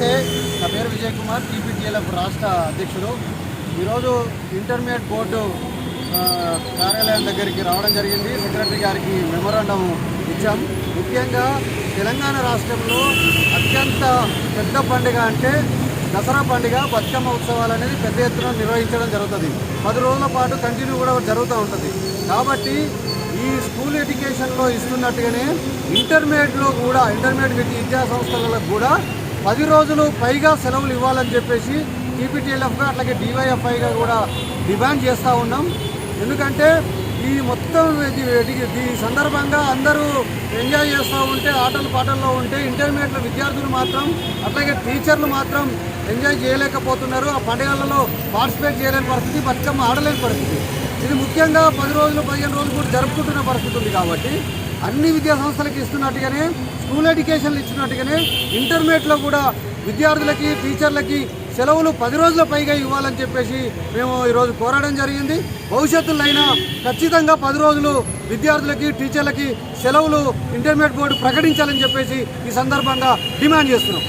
నమస్తే నా పేరు విజయ్ కుమార్ టీపీటీఎల్ఎఫ్ రాష్ట్ర అధ్యక్షుడు. ఈరోజు ఇంటర్మీడియట్ బోర్డు కార్యాలయం దగ్గరికి రావడం జరిగింది. సెక్రటరీ గారికి మెమోరాండం ఇచ్చాం. ముఖ్యంగా తెలంగాణ రాష్ట్రంలో అత్యంత పెద్ద పండుగ అంటే దసరా పండుగ బతుకమ్మ ఉత్సవాలు అనేది పెద్ద ఎత్తున నిర్వహించడం జరుగుతుంది. పది రోజుల పాటు కంటిన్యూ కూడా జరుగుతూ ఉంటుంది. కాబట్టి ఈ స్కూల్ ఎడ్యుకేషన్లో ఇస్తున్నట్టుగానే ఇంటర్మీడియట్లో కూడా ఇంటర్మీడియట్ విద్యా సంస్థలకు కూడా పది రోజులు పైగా సెలవులు ఇవ్వాలని చెప్పేసి టీపీటీఎల్ఎఫ్గా అట్లాగే డివైఎఫ్ఐగా కూడా డిమాండ్ చేస్తూ ఉన్నాం. ఎందుకంటే ఈ మొత్తం ఇది- సందర్భంగా అందరూ ఎంజాయ్ చేస్తూ ఉంటే ఆటలు పాటల్లో ఉంటే ఇంటర్మీడియట్లో విద్యార్థులు మాత్రం అట్లాగే టీచర్లు మాత్రం ఎంజాయ్ చేయలేకపోతున్నారు. ఆ పండుగలలో పార్టిసిపేట్ చేయలేని పరిస్థితి బతుకమ్మ ఆడలేని పరిస్థితి. ఇది ముఖ్యంగా పది రోజులు పదిహేను రోజులు కూడా జరుపుకుంటున్న పరిస్థితి ఉంది కాబట్టి అన్ని విద్యా సంస్థలకి ఇస్తున్నట్టుగానే స్కూల్ ఎడ్యుకేషన్లు ఇచ్చినట్టుగానే ఇంటర్మీడియట్లో కూడా విద్యార్థులకి టీచర్లకి సెలవులు పది రోజుల పైగా ఇవ్వాలని చెప్పేసి మేము ఈరోజు కోరడం జరిగింది. భవిష్యత్తులైనా ఖచ్చితంగా పది రోజులు విద్యార్థులకి టీచర్లకి సెలవులు ఇంటర్మీడియట్ బోర్డు ప్రకటించాలని చెప్పేసి ఈ సందర్భంగా డిమాండ్ చేస్తున్నాం.